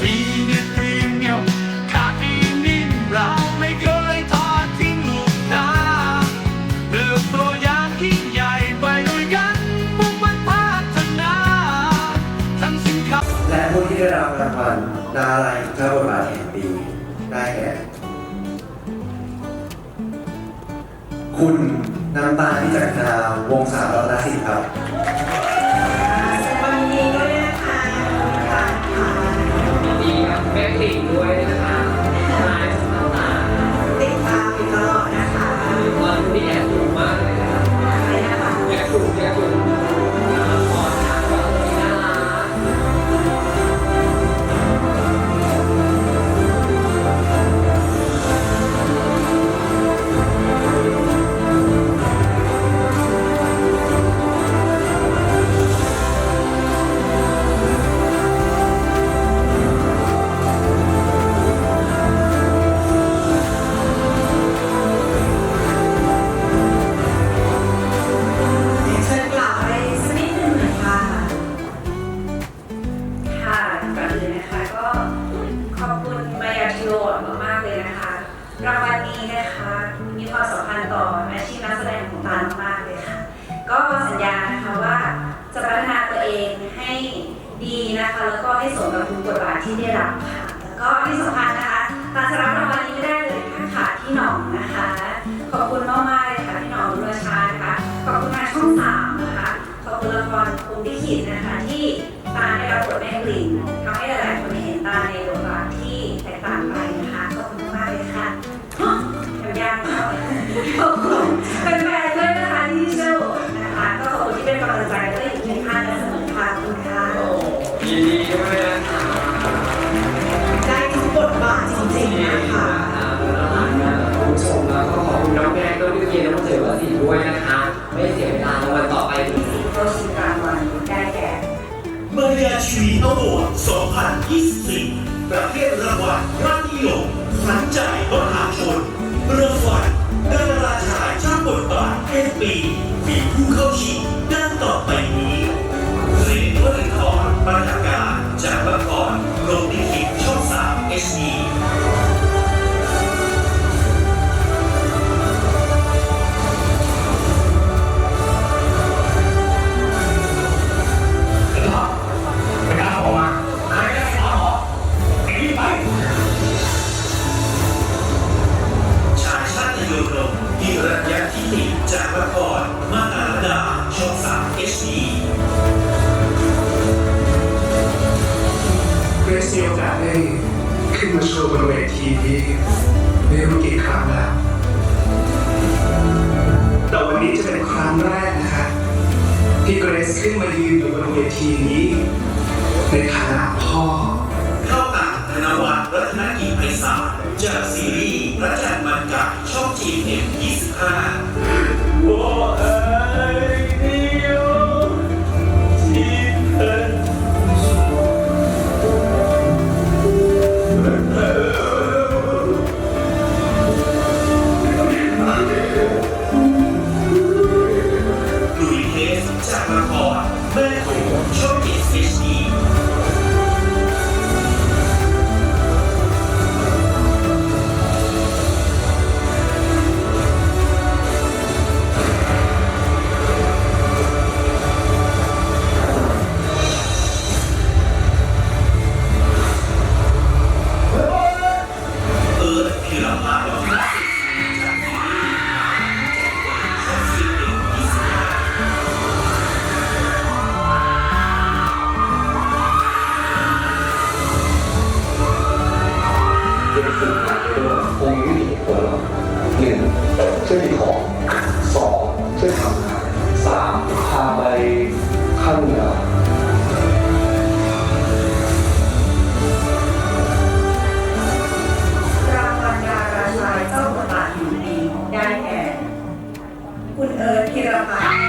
ชีวิตเรีเงียวขาดอีนิ่มเราไม่เคยทอดทิ้งลูกนาเลือกตัวอย่างที่ใหญ่ไปด้วยกันมุ่งมั่นพัฒนาทั้งสินค้าและผู้ที่ได้รับรางวัลดาราแห่งพระบทบาทแห่งปีได้แก่คุณน้ำตาลพิจักรนาวงศารัตนสิทธิ์ครับ แม่กลิ่งด้วยนะ แล้วก็ให้สมกับทุกบทบาทที่ได้รับค่ะ แล้วก็ที่สำคัญนะคะตาลจะรับรางวัลนี้ไม่ได้เลยถ้าขาดพี่หน่องนะคะ ขอบคุณมากๆเลยค่ะพี่หน่องรุรชานะคะ ขอบคุณทางช่องสามนะคะ ขอบคุณละครภูมิลิขิตนะคะที่ตาได้รับบทแม่กลิ่น นะคะ ไม่เสียเวลารางวัลต่อไปถึงสิ่งที่เขาชิงรางวัลได้แก่มารยาชีวีอวอร์ด2024 ประเภทรางวัลยอดนิยมขวัญใจมหาชนเรางวัลดาราชายเจ้าบทบาทแห่งปีมีผู้เข้าชิงดังต่อไปนี้สิริวัฒนทรบรรณาการจาก นี้ไม่รู้กี่ครั้งแล้ว แต่วันนี้จะเป็นครั้งแรกนะคะที่เกรซขึ้นมายืนอยู่บนเวทีนี้ในฐา งช่วยมีของสองช่วยทำงานสามพาไปข้างเหนือรางวัลดาราชายเจ้าบทบาทแห่งปีได้แก่คุณเอิร์ธพิรพัฒน์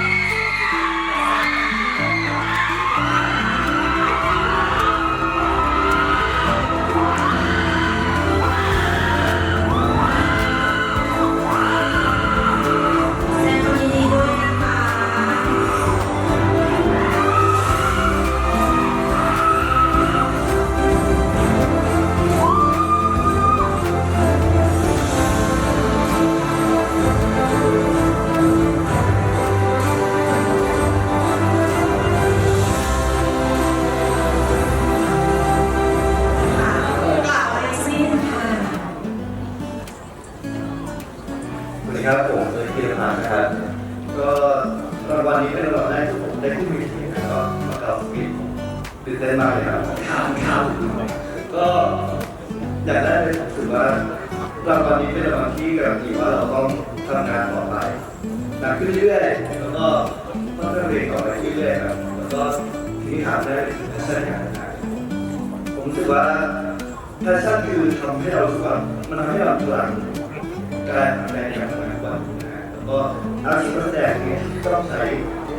ีครับผมเยเรียพันธ์นะครับก็รางวัลนี้เป็นรางวัลแรกที่ผมได้ขึ้นเวทีนะครับมากับมิตตื่นเต้นมากเลยครับครับครับก็อยากได้เลยถือว่ารางวัลนี้เป็นรางวัลที่การันตีว่าเราต้องทำงานต่อไปหนักขึ้นเรื่อยๆแล้วก็ต้องเรียนต่อไปเรื่อยๆครับแล้วก็ที่ถามได้ใช่ไหมครับผมรู้สึกว่าแพชชั่นคือทำให้เราสุขมันทำให้เราพลังการทำงานอย่างไร กกว่านะฮะแล้วก็อาชีพนักแสดงเนี่ยก็ต้องใช้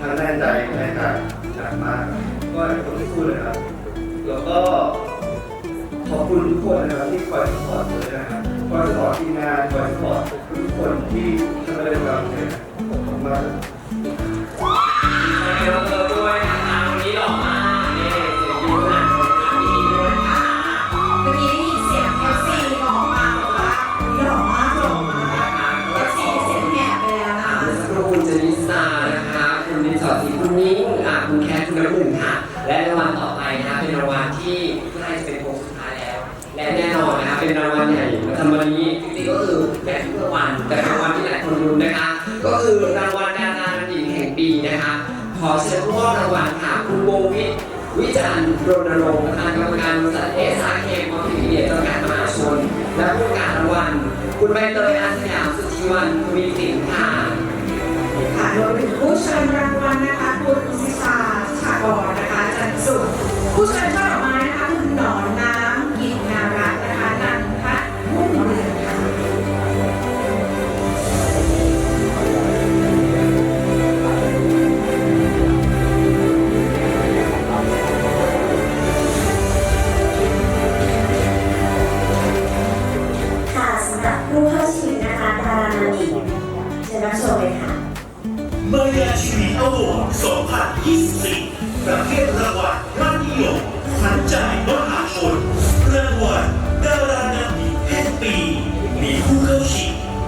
ทั้งแน่นใจในการหนักมาก ก็ต้องสู้เลยครับ แล้วก็ขอบคุณทุกคนนะครับที่คอยสปอร์ตเลยนะครับ คุณนิ้งอะคุณแคทคุณน้ำหนึ่งค่ะ และรางวัลต่อไปนะคะเป็นรางวัลที่ใกล้จะเป็นโค้งสุดท้ายแล้ว และแน่นอนนะคะเป็นรางวัลใหญ่ประจำวันนี้จริงๆก็คือแจกทุกรางวัลแต่รางวัลที่หลายคนรู้นะคะ ก็คือรางวัลดาราหญิงแห่งปีนะคะ ขอเชิญผู้มอบรางวัลค่ะคุณโบวิทย์วิจารณ์รณรงค์ประธานกรรมการบริษัทเอสอาร์เคมอลติมีเดียจำกัดมหาชนและผู้ประกาศรางวัลคุณใบเตยอาสยามสุธีวันทวีสินค่ะ ค่ะรวมถึงผู้เชิญรางวัลนะคะคุณศิษาชากรนะคะจันทร์สุขผู้เชิญช่อด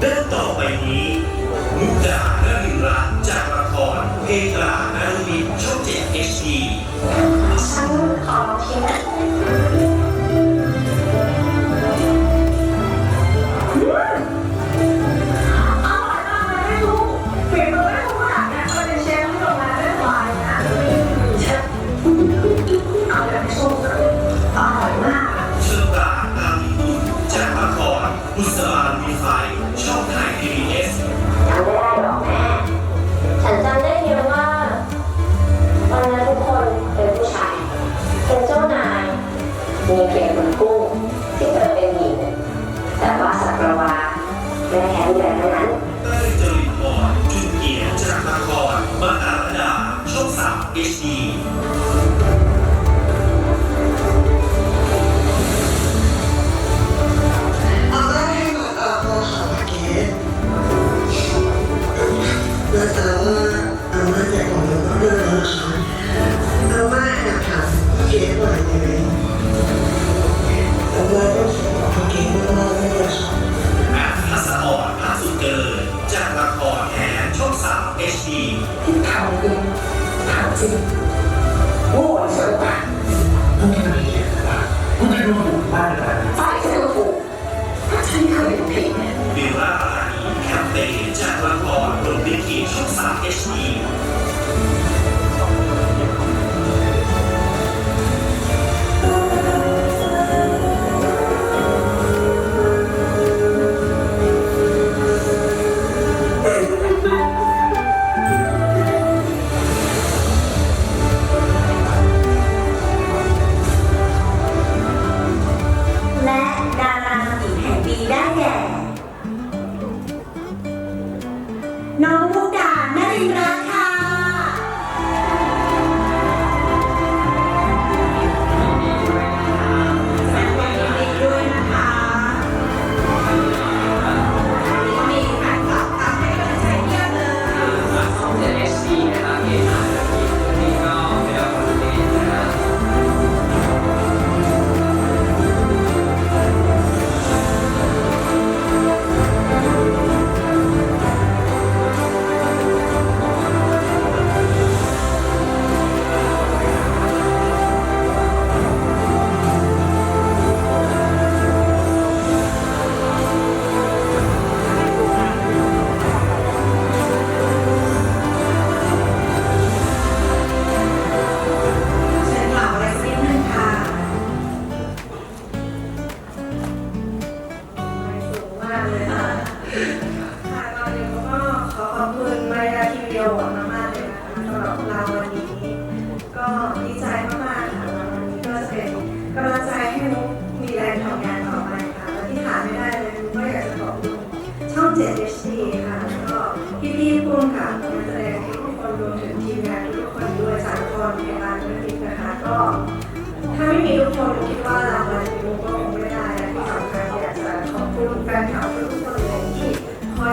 ชิ Thank you. HD ที่ถามจริงถามจริงโง่สวยกว่าต้องทำอะไรเนี่ยคุณจะดูถูกบ้านอะไรฝ่ายฉันก็ถูกถ้าฉันเคยผิดเนี่ยบิลล่าอานีแคมเปญจากละครบนวิธีช่อง3 HD และ น้องมุกดานรินทร์รัตน์ค่ะ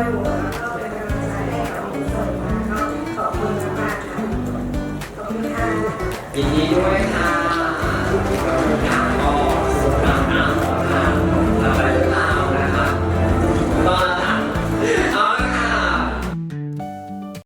อยู่ก็เนี้ขอบคุณมากค่ะขอบคุณค่ะยินดีด้วยค่ะ